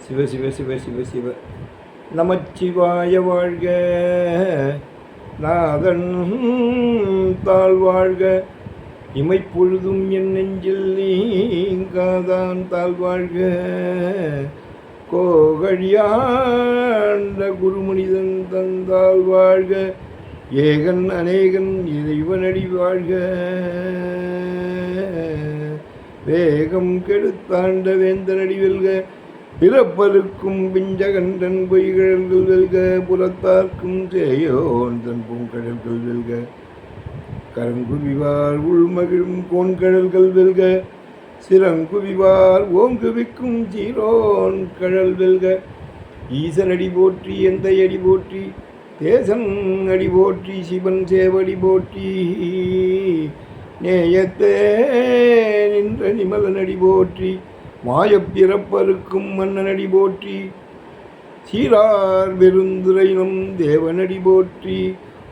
சிவ சிவ சிவ சிவ சிவ. நமச்சிவாய வாழ்க. நாதன் தாழ் வாழ்க. இமைப்பொழுதும் என் நெஞ்சில் நீங்காதான் தாழ் வாழ்க. கோகழியாண்ட குருமனிதன் தந்தால் வாழ்க. ஏகன் அநேகன் இறைவனடி வாழ்க. வேகம் கெடுத்தாண்ட வேந்தனடி வெல்க. பிறப்பருக்கும் பிஞ்சகண்டன் பொய்கழல்கள் வெல்க புறத்தார்க்கும் சேயோன் தன் பூங்கடல்கள் வெல்க. கரங்குவிவார் உள்மகிழும் கோண்கடல்கள் வெல்க சிறங்குவிவார் ஓங்குவிக்கும் சீரோன் கழல் வெல்க. ஈசனடி போற்றி எந்த அடி போற்றி தேசன் அடி போற்றி சிவன் சேவடி போற்றி. நேயத்தே நின்ற நிமலன் அடி போற்றி மாயப்பிறப்பருக்கும் மன்னனடி போற்றி சீரார் பெருந்துரையினம் தேவனடி போற்றி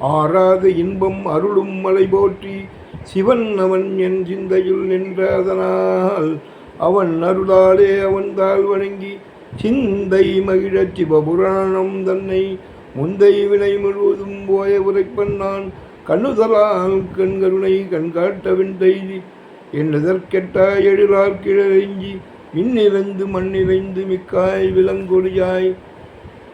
ஆறாத இன்பம் அருளும் மலை போற்றி சிவன் அவன் என் சிந்தையுள் நின்றதனால் அவன் அருளாலே அவன் தாழ் வணங்கி சிந்தை மகிழச் சிவபுராணம் தன்னை முந்தை வினை முழுவதும் போய உரைப்பன் நான் கண்ணுதலால் கண்கருணை கண்காட்ட விந்தை என்னதற்கெட்ட எழிலார் கிழறிஞ்சி விண்ணிறைந்து மண்ணிறைந்து மிக்காய் விலங்கொழியாய்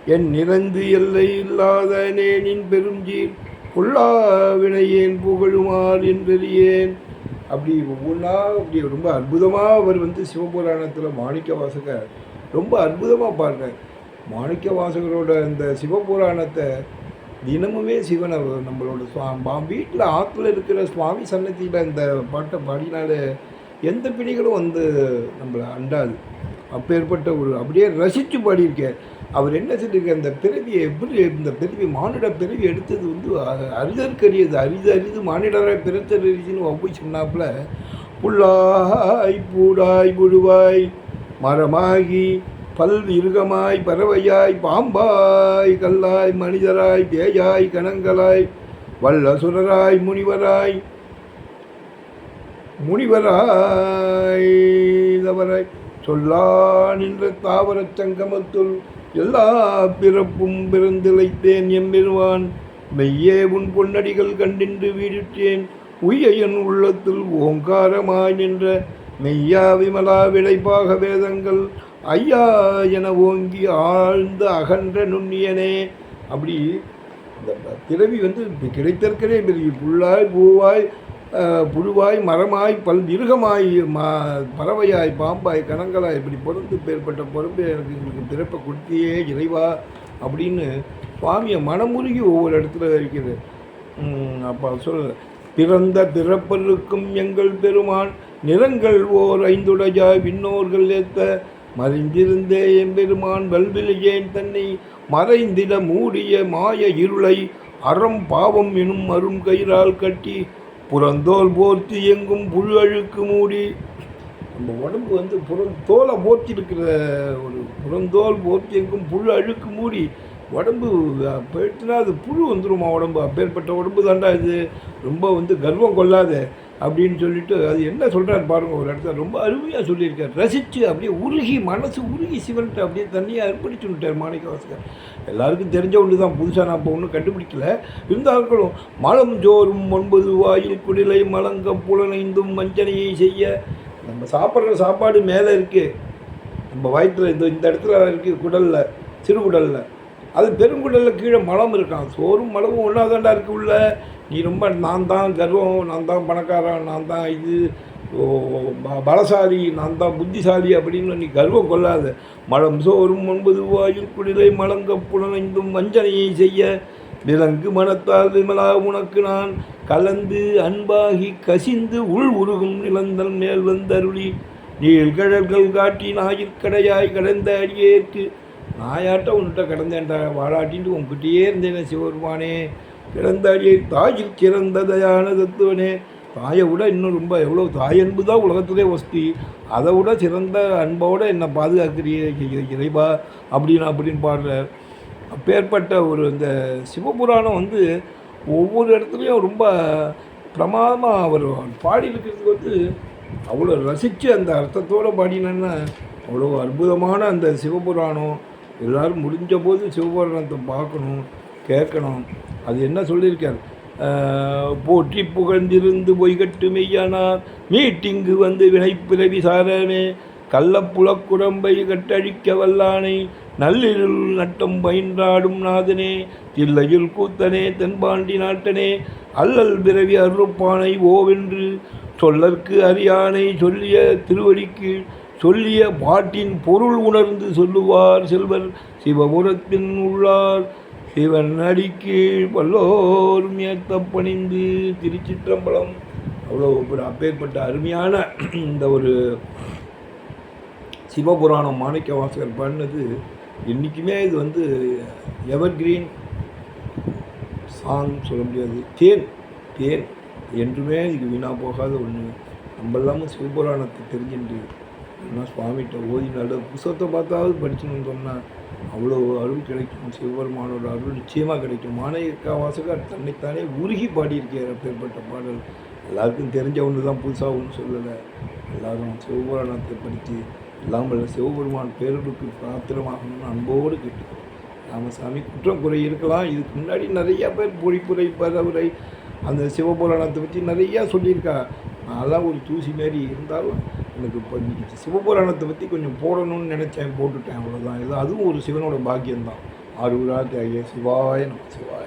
என் நிறந்து எல்லை இல்லாத நேனின் பெருஞ்சீர். புல்லாவினையேன் புகழுமார் என்றறியேன் அப்படி ஒவ்வொன்றா அப்படி ரொம்ப அற்புதமாக அவர் வந்து சிவபுராணத்தில் மாணிக்க வாசகர் ரொம்ப அற்புதமாக பாருங்கள் மாணிக்க வாசகரோட இந்த சிவபுராணத்தை தினமுமே சிவன் நம்மளோட சுவா வீட்டில் ஆற்றுல இருக்கிற சுவாமி சன்னதியில் இந்த பாட்டை பாடினாலே எந்த பிணிகளும் வந்து நம்மளை அண்டாது. அப்பேற்பட்ட ஒரு அப்படியே ரசித்து பாடியிருக்கார் அவர் என்ன சொல்லியிருக்கார் இந்த பிறவியை எப்படி இந்த பிறவி மானிட பிறவி எடுத்தது வந்து அரிதற்கரியது. அரிது அரிது மானிடராய் பிறத்தறிதுன்னு ஒப்பு சொன்னாப்புல புல்லாய் பூடாய் புழுவாய் மரமாகி பல் இருகமாய் பறவையாய் பாம்பாய் கல்லாய் மனிதராய் பேயாய் கணங்களாய் வல்லசுரராய் முனிவராய் முனிவராய் சொல்லா நின்ற தாவரச் சங்கமத்துள் எல்லா பிறப்பும் பிறந்திழைத்தேன் எம்பெருவான் மெய்யே உன் பொன்னடிகள் கண்டின்று வீடிட்டேன் உய்யன் உள்ளத்தில் ஓங்காரமாய் நின்ற மெய்யா விமலா விளைப்பாக வேதங்கள் ஐயா என ஓங்கி ஆழ்ந்த அகன்ற நுண்ணியனே. அப்படி இந்த பிறவி வந்து இப்ப கிடைத்திருக்கிறே பெரிய புல்லாய் பூவாய் புழுவாய் மரமாய் பல் மிருகமாய் மா பறவையாய் பாம்பாய் கணங்களாய் இப்படி பொறுத்து பேர்பட்ட பொறுப்பு எனக்கு எங்களுக்கு பிறப்பை கொடுத்தியே இறைவா அப்படின்னு சுவாமியை மனமுருகி ஒவ்வொரு இடத்துல இருக்கிறது. அப்போ சொல் பிறந்த பிறப்பருக்கும் எங்கள் பெருமான் நிறங்கள் ஓர் ஐந்துடையாய் விண்ணோர்கள் ஏத்த மறைந்திருந்தே எம்பெருமான் வல்விலையேன் தன்னை மறைந்திட மூடிய மாய இருளை அறம் பாவம் எனும் அரும் கயிறால் கட்டி புறந்தோல் போர்த்தி எங்கும் புழு அழுக்கு மூடி. நம்ம உடம்பு வந்து புறம் தோலை போர்த்தி இருக்கிற ஒரு புறந்தோல் போர்த்தி எங்கும் புழு அழுக்கு மூடி. உடம்பு போயிட்டுனா அது புழு வந்துருமா உடம்பு? அப்பேற்பட்ட உடம்பு தாண்டா இது. ரொம்ப வந்து கர்வம் கொள்ளாத. அப்படின்னு சொல்லிட்டு அது என்ன சொல்கிறார் பாருங்கள் ஒரு இடத்துல ரொம்ப அருமையாக சொல்லியிருக்கார். ரசித்து அப்படியே உருகி மனசு உருகி சிவன்ட்டு அப்படியே தண்ணியாக அர்ப்பணிச்சு விட்டார் மாணிக்கவாசகர். எல்லாருக்கும் தெரிஞ்ச ஒன்று தான் புதுசாக நான் இப்போ ஒன்றும் கண்டுபிடிக்கல. இருந்தாலும் மலம் ஜோறும் ஒன்பது வாயில் குடிலை மலங்க புலனைந்தும் வஞ்சனையை செய்ய. நம்ம சாப்பிட்ற சாப்பாடு மேலே இருக்குது நம்ம வயிற்றில் இந்த இந்த இடத்துல இருக்குது குடலில் சிறுகுடலில் அது பெருங்குடலில் கீழே மலம் இருக்கான் சோறும் மலமும் ஒன்றா தாண்டா இருக்கு உள்ள. நீ ரொம்ப நான் தான் கர்வம் நான் தான் பணக்காரன் நான் தான் இது ஓ, பலசாலி நான் தான் புத்திசாலி அப்படின்னு நீ கர்வம் கொள்ளாத. மலம் சோறும் ஒன்பது வாயில் குடிலை மலங்க புலனைந்தும் வஞ்சனையை செய்ய. விலங்கு மனத்தால் விமலா உனக்கு நான் கலந்து அன்பாகி கசிந்து உள் உருகும் நிலந்தல் மேல் வந்தருளி. நீழ்கழல்கள் காட்டி நாயிற்கடையாய் கடந்த அடியேற்கு நாயாட்ட உன்கிட்ட கிடந்தேன்டா வாழாட்டின்ட்டு உன்கிட்டயே இருந்தேனே சிவபெருமானே. கிடந்த தாயில் சிறந்த தயான தத்துவனே. தாயை விட இன்னும் ரொம்ப எவ்வளோ தாய் அன்பு தான் உலகத்திலே வசதி அதை விட சிறந்த அன்போட என்னை பாதுகாக்கிறீ இறைவா அப்படின்னு அப்படின்னு பாடுறார். அப்பேற்பட்ட ஒரு இந்த சிவபுராணம் வந்து ஒவ்வொரு இடத்துலையும் ரொம்ப பிரமாதமாக அவர் பாடி இருக்கிறதுக்கு வந்து அவ்வளோ ரசித்து அந்த அர்த்தத்தோடு பாடினேன்னா அவ்வளோ அற்புதமான அந்த சிவபுராணம். எல்லோரும் முடிஞ்ச போது சிவபுராணத்தை பார்க்கணும் கேட்கணும். அது என்ன சொல்லியிருக்கார்? போற்றி புகழ்ந்திருந்து பொய்கட்டு மெய்யானார் மீட்டிங்கு வந்து வினைப்பிறவி சாரமே கள்ளப்புலக்குரம்பை கட்டழிக்க வல்லானை நள்ளிருள் நட்டம் பயின்றாடும் நாதனே தில்லையில் கூத்தனே தென்பாண்டி நாட்டனே அல்லல் பிறவி அருப்பானை ஓவென்று சொல்லற்கு அறியானை சொல்லிய திருவடிக்கு சொல்லிய பாட்டின் பொருள் உணர்ந்து சொல்லுவார் செல்வர். சிவபுரத்தின் உள்ளார் சிவன் அடிக்கீழ் வல்லோரும் ஏத்த பணிந்து திருச்சிற்றம்பலம். அவ்வளோ ஒரு அப்பேற்பட்ட அருமையான இந்த ஒரு சிவபுராணம் மாணிக்க வாசகர் பண்ணது என்றைக்குமே இது வந்து எவர்கிரீன் சாங் சொல்ல முடியாது. தேன் தேன் என்றுமே இது வீணாக போகாத ஒன்று நம்ம எல்லாமும் சிவபுராணத்தை தெரிஞ்சுட்டு ஆனால் சுவாமிகிட்ட ஓதி நல்ல புத்தகத்தை பார்த்தாவது படிச்சுன்னு சொன்னால் அவ்வளோ அருள் கிடைக்கும். சிவபெருமானோட அருள் நிச்சயமாக கிடைக்கும். மாணிக்க வாசகர் தன்னைத்தானே உருகி பாடியிருக்கார் அப்பேற்பட்ட பாடல். எல்லாருக்கும் தெரிஞ்ச ஒன்று தான் புதுசாக ஒன்றும் சொல்லலை. எல்லாரும் சிவபுராணத்தை படித்து எல்லாம் சிவபெருமான் பேரலுக்கு பாத்திரமாகணும்னு அன்போடு கேட்டுக்கிறோம். ராமசாமி குற்றம் குறை இருக்கலாம். இதுக்கு முன்னாடி நிறையா பேர் பொழிப்புரை பரவுரை அந்த சிவபுராணத்தை பற்றி நிறையா சொல்லியிருக்கா. அதெல்லாம் ஒரு தூசி மாரி இருந்தாலும் எனக்கு இப்போ சிவபுராணத்தை பற்றி கொஞ்சம் போடணும்னு நினச்சேன் போட்டுட்டேன் அவ்வளோதான் இது அதுவும் ஒரு சிவனோட பாக்கியம்தான். ஆறுரா தியாகிய சிவாய நம சிவாய